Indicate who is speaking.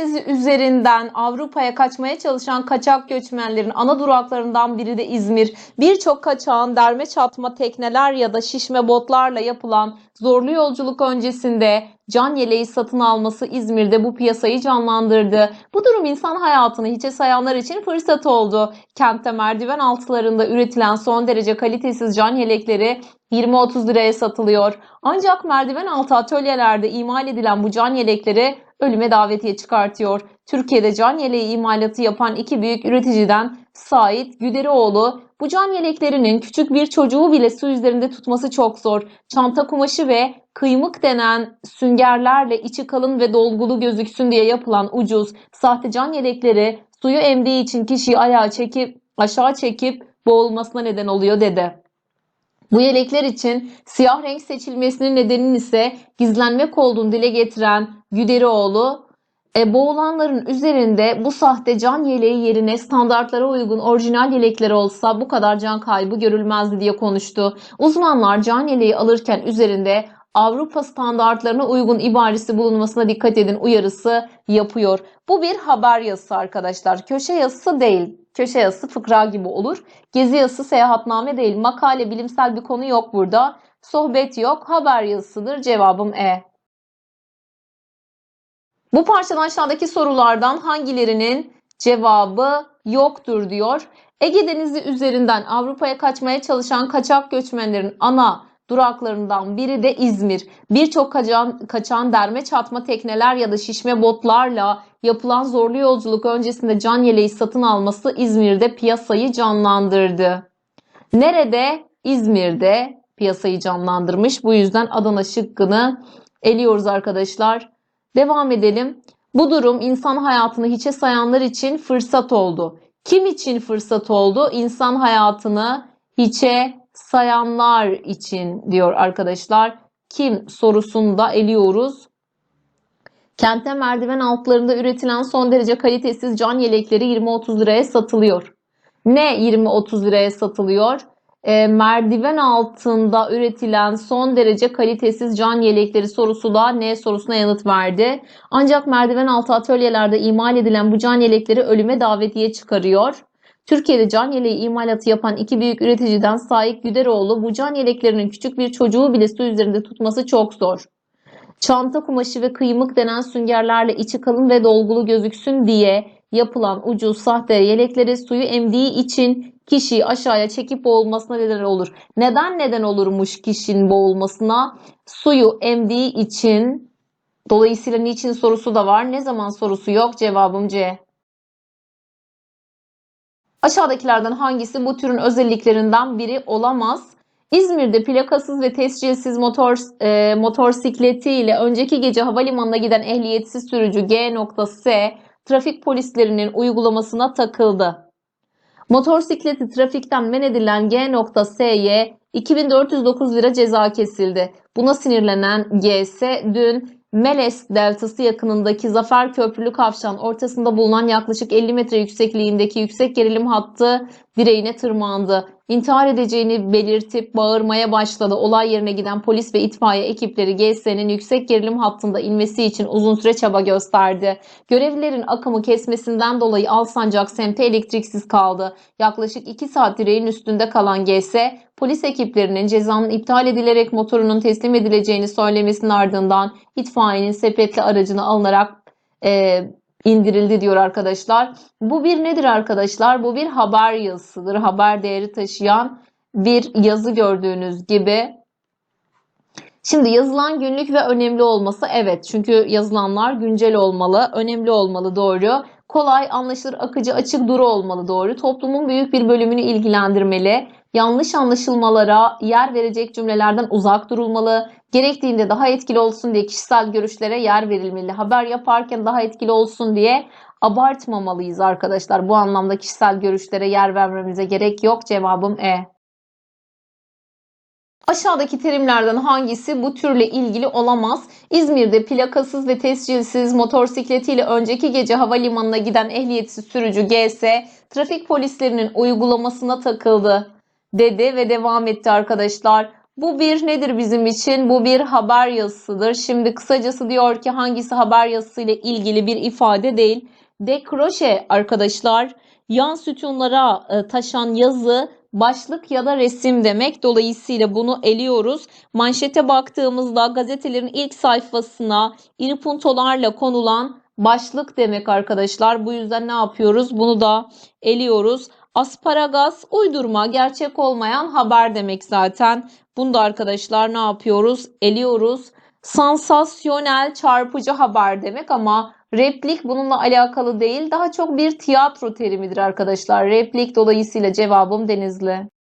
Speaker 1: Denizi üzerinden Avrupa'ya kaçmaya çalışan kaçak göçmenlerin ana duraklarından biri de İzmir. Birçok kaçağın derme çatma tekneler ya da şişme botlarla yapılan zorlu yolculuk öncesinde can yeleği satın alması İzmir'de bu piyasayı canlandırdı. Bu durum insan hayatını hiçe sayanlar için fırsat oldu. Kentte merdiven altılarında üretilen son derece kalitesiz can yelekleri 20-30 liraya satılıyor. Ancak merdiven altı atölyelerde imal edilen bu can yelekleri ölüme davetiye çıkartıyor. Türkiye'de can yeleği imalatı yapan iki büyük üreticiden Sait Güderioğlu bu can yeleklerinin küçük bir çocuğu bile su üzerinde tutması çok zor. Çanta kumaşı ve kıymık denen süngerlerle içi kalın ve dolgulu gözüksün diye yapılan ucuz sahte can yelekleri suyu emdiği için kişiyi ayağa çekip aşağı çekip boğulmasına neden oluyor dedi. Bu yelekler için siyah renk seçilmesinin nedeninin ise gizlenmek olduğunu dile getiren Güderioğlu, e, boğulanların üzerinde bu sahte can yeleği yerine standartlara uygun orijinal yelekler olsa bu kadar can kaybı görülmezdi diye konuştu. Uzmanlar can yeleği alırken üzerinde Avrupa standartlarına uygun ibaresi bulunmasına dikkat edin uyarısı yapıyor. Bu bir haber yazısı arkadaşlar. Köşe yazısı değil. Köşe yazısı fıkra gibi olur. Gezi yazısı seyahatname değil. Makale bilimsel bir konu yok burada. Sohbet yok. Haber yazısıdır. Cevabım E. Bu parçadan aşağıdaki sorulardan hangilerinin cevabı yoktur diyor. Ege Denizi üzerinden Avrupa'ya kaçmaya çalışan kaçak göçmenlerin ana duraklarından biri de İzmir. Birçok kaçan, kaçan derme çatma tekneler ya da şişme botlarla yapılan zorlu yolculuk öncesinde can yeleği satın alması İzmir'de piyasayı canlandırdı. Nerede? İzmir'de piyasayı canlandırmış. Bu yüzden Adana şıkkını eliyoruz arkadaşlar. Devam edelim. Bu durum insan hayatını hiçe sayanlar için fırsat oldu. Kim için fırsat oldu? İnsan hayatını hiçe sayanlar için diyor arkadaşlar. Kim sorusunda eliyoruz. Kente merdiven altlarında üretilen son derece kalitesiz can yelekleri 20-30 liraya satılıyor. Ne 20-30 liraya satılıyor? E, merdiven altında üretilen son derece kalitesiz can yelekleri sorusu da ne sorusuna yanıt verdi. Ancak merdiven altı atölyelerde imal edilen bu can yelekleri ölüme davetiye çıkarıyor. Türkiye'de can yeleği imalatı yapan iki büyük üreticiden Sait Güderoğlu bu can yeleklerinin küçük bir çocuğu bile su üzerinde tutması çok zor. Çanta kumaşı ve kıymık denen süngerlerle içi kalın ve dolgulu gözüksün diye yapılan ucuz sahte yelekleri suyu emdiği için kişiyi aşağıya çekip boğulmasına neden olur. Neden neden olurmuş kişinin boğulmasına? Suyu emdiği için dolayısıyla niçin sorusu da var. Ne zaman sorusu yok? Cevabım C. Aşağıdakilerden hangisi bu türün özelliklerinden biri olamaz? İzmir'de plakasız ve tescilsiz motor e, motosikletiyle önceki gece havalimanına giden ehliyetsiz sürücü G.S trafik polislerinin uygulamasına takıldı. Motosikleti trafikten men edilen G.S'ye 2409 lira ceza kesildi. Buna sinirlenen GS dün Meles Deltası yakınındaki Zafer Köprülü Kavşağın ortasında bulunan yaklaşık 50 metre yüksekliğindeki yüksek gerilim hattı direğine tırmandı. İntihar edeceğini belirtip bağırmaya başladı. Olay yerine giden polis ve itfaiye ekipleri GS'nin yüksek gerilim hattında inmesi için uzun süre çaba gösterdi. Görevlilerin akımı kesmesinden dolayı Alsancak semti elektriksiz kaldı. Yaklaşık 2 saat direğin üstünde kalan GS, polis ekiplerinin cezanın iptal edilerek motorunun teslim edileceğini söylemesinin ardından itfaiyenin sepetli aracına alınarak e, indirildi diyor arkadaşlar. Bu bir nedir arkadaşlar? Bu bir haber yazısıdır. Haber değeri taşıyan bir yazı gördüğünüz gibi. Şimdi yazılan günlük ve önemli olması evet. Çünkü yazılanlar güncel olmalı, önemli olmalı doğru. Kolay, anlaşılır, akıcı, açık, duru olmalı doğru. Toplumun büyük bir bölümünü ilgilendirmeli. Yanlış anlaşılmalara yer verecek cümlelerden uzak durulmalı. Gerektiğinde daha etkili olsun diye kişisel görüşlere yer verilmeli. Haber yaparken daha etkili olsun diye abartmamalıyız arkadaşlar. Bu anlamda kişisel görüşlere yer vermemize gerek yok. Cevabım E. Aşağıdaki terimlerden hangisi bu türle ilgili olamaz? İzmir'de plakasız ve tescilsiz motosikletiyle önceki gece havalimanına giden ehliyetsiz sürücü GS trafik polislerinin uygulamasına takıldı dedi ve devam etti arkadaşlar. Bu bir nedir bizim için? Bu bir haber yazısıdır. Şimdi kısacası diyor ki hangisi haber yazısı ile ilgili bir ifade değil. Dekroşe arkadaşlar yan sütunlara e, taşan yazı başlık ya da resim demek. Dolayısıyla bunu eliyoruz. Manşete baktığımızda gazetelerin ilk sayfasına iri puntolarla konulan başlık demek arkadaşlar. Bu yüzden ne yapıyoruz? Bunu da eliyoruz. Asparagas uydurma, gerçek olmayan haber demek zaten. Bunu da arkadaşlar ne yapıyoruz? Eliyoruz. Sansasyonel, çarpıcı haber demek ama replik bununla alakalı değil. Daha çok bir tiyatro terimidir arkadaşlar. Replik dolayısıyla cevabım Denizli.